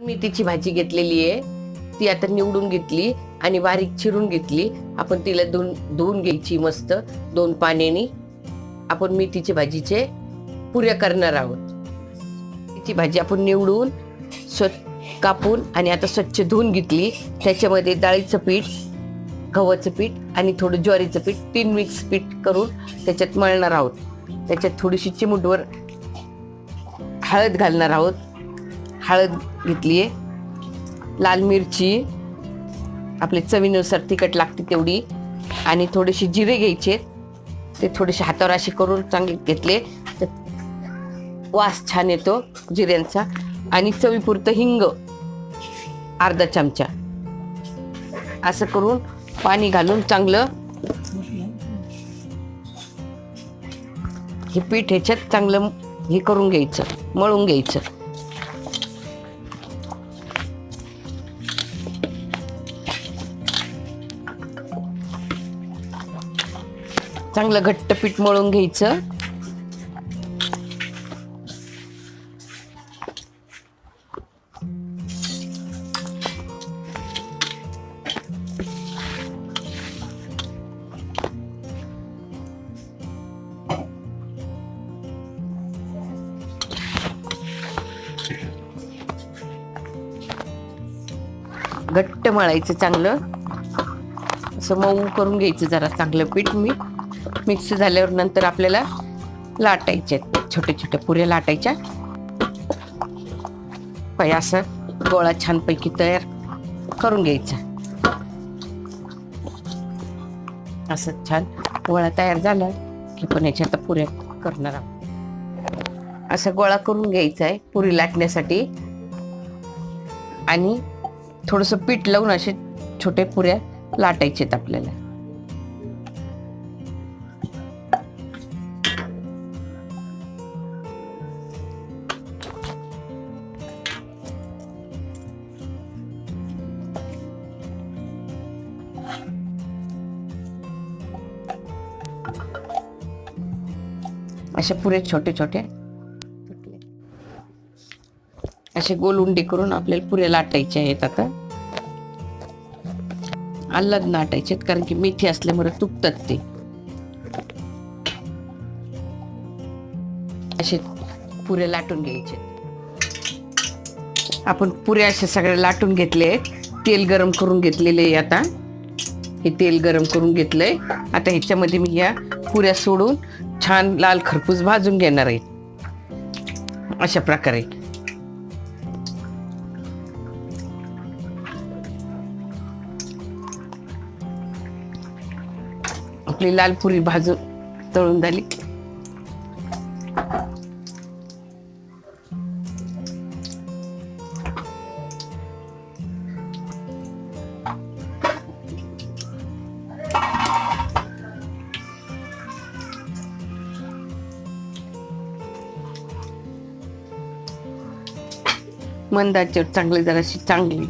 मेथीची भाजी घेतलेली आहे. ती आता निवडून घेतली आणि बारीक चिरून घेतली. आपण तिला धुवून धुवून घ्यायची मस्त दोन पाण्याने. आपण मेथीची भाजीचे पुऱ्या करणार आहोत. ती भाजी आपण निवडून स्व कापून आणि आता स्वच्छ धुवून घेतली. त्याच्यामध्ये डाळीचं पीठ गव्हाचं पीठ आणि थोडं ज्वारीचं पीठ तीन मिक्स पीठ करून त्याच्यात मळणार आहोत. त्याच्यात थोडीशी चिमूटवर हळद घालणार आहोत. हळद घेतली आहे लाल मिरची आपले चवीनुसार तिखट लागते तेवढी आणि थोडेसे जिरे घ्यायचे ते थोडेसे हातावर असे करून चांगले घेतले. तर वास छान येतो जिऱ्यांचा. आणि चवीपुरतं हिंग अर्धा चमचा. असं करून पाणी घालून चांगलं हे पीठ ह्याच्यात चांगलं हे करून घ्यायचं मळून घ्यायचं. चांगलं घट्ट पीठ मळून घ्यायचं. घट्ट मळायचं चांगलं. असं मऊ करून घ्यायचं जरा चांगलं पीठ मी. मिक्स झाल्यावर नंतर आपल्याला लाटायचे छोटे छोटे पुऱ्या लाटायच्या. पाय असं गोळा छानपैकी तयार करून घ्यायचा. असं छान गोळा तयार झाला की पण याच्या आता पुऱ्या करणार आहोत. असा गोळा करून घ्यायचा आहे पुरी लाटण्यासाठी. आणि थोडंसं पीठ लावून असे छोटे पुऱ्या लाटायचेत आपल्याला. असे पुरे छोटे छोटे असे गोल उंडे करून आपल्याला पुऱ्या लाटायचे आहेत आता. अलग नाटायचे कारण की मेथी असल्यामुळे तुटतात ते. असे पुरे लाटून घ्यायचे. आपण पुऱ्या असे सगळे लाटून घेतले आहेत. तेल गरम करून घेतलेले आहे आता. हे तेल गरम करून घेतलंय. आता ह्याच्यामध्ये मी या पुऱ्या सोडून छान लाल खरपूस भाजून घेणार आहे. अशा प्रकारे. आपली लाल पुरी भाजून तळून झाली. मंदाच्यावर चांगली जराशी चांगली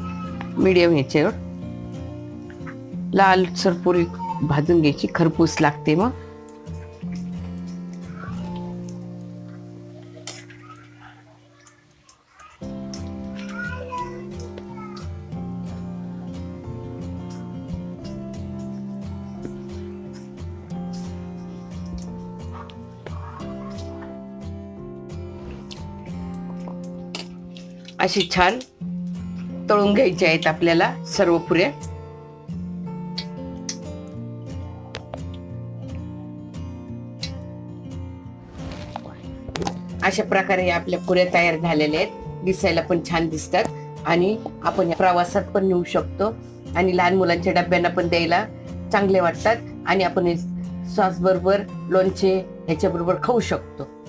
मीडियम ह्याच्यावर लाल सरपुरी भाजून घ्यायची खरपूस लागते मग. अशी छान तळून घ्यायची आहेत आपल्याला सर्व पुऱ्या. अशा प्रकारे आपल्या पुऱ्या तयार झालेल्या आहेत. दिसायला पण छान दिसतात. आणि आपण या प्रवासात पण नेऊ शकतो. आणि लहान मुलांच्या डब्यांना पण द्यायला चांगले वाटतात. आणि आपण सॉस बरोबर लोणचे ह्याच्या बरोबर खाऊ शकतो.